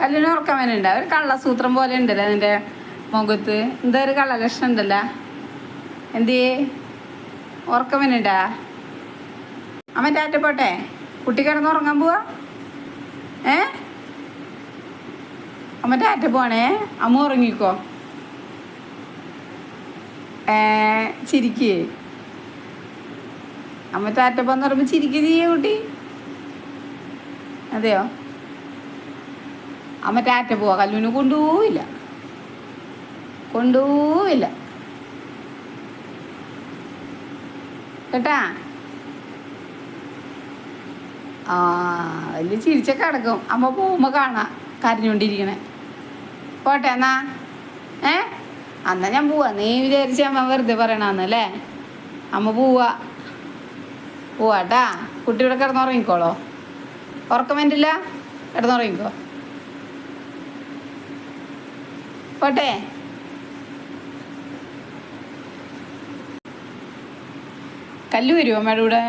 കല്ലിന് ഉറക്കം വരുന്നുണ്ട് ഒരു കള്ളസൂത്രം പോലെ ഉണ്ടല്ലോ അതിന്റെ മുഖത്ത്. എന്താ ഒരു കള്ളലക്ഷണം ഉണ്ടല്ലോ. എന്തേ? ഉറക്കം വരുന്നുണ്ടാ അമ്മ ടാറ്റ പോട്ടെ. കുട്ടി കിടന്ന് ഉറങ്ങാൻ പോവാ. ഏ? അമ്മ ടാറ്റ പോണേ അമ്മ ഉറങ്ങിക്കോ. ഏ ചിരിക്കേ. അമ്മ ടാറ്റ പോന്ന് പറയുമ്പോൾ ചിരിക്കുക കുട്ടി. അതെയോ? അമ്മ ടാറ്റ പോവാ. കല്ലുവിന് കൊണ്ടുപോവില്ല. കൊണ്ടുപോവില്ല. കേട്ടാ? ആ വലിയ ചിരിച്ചൊക്കെ കിടക്കും അമ്മ പോകുമ്പോൾ കാണാം. കരഞ്ഞുകൊണ്ടിരിക്കണേ. പോട്ടെ എന്നാ? ഏ? അന്നാ ഞാൻ പോവാ. നീ വിചാരിച്ച അമ്മ വെറുതെ പറയണമെന്നല്ലേ അമ്മ പോവാ. പോവാട്ടാ കുട്ടി ഇവിടെ കിടന്നുറങ്ങിക്കോളോ. ഉറക്കം വേണ്ടില്ല കിടന്നുറങ്ങിക്കോ. പോട്ടെ. കല്ല് വരുമോ അമ്മയുടെ കൂടെ?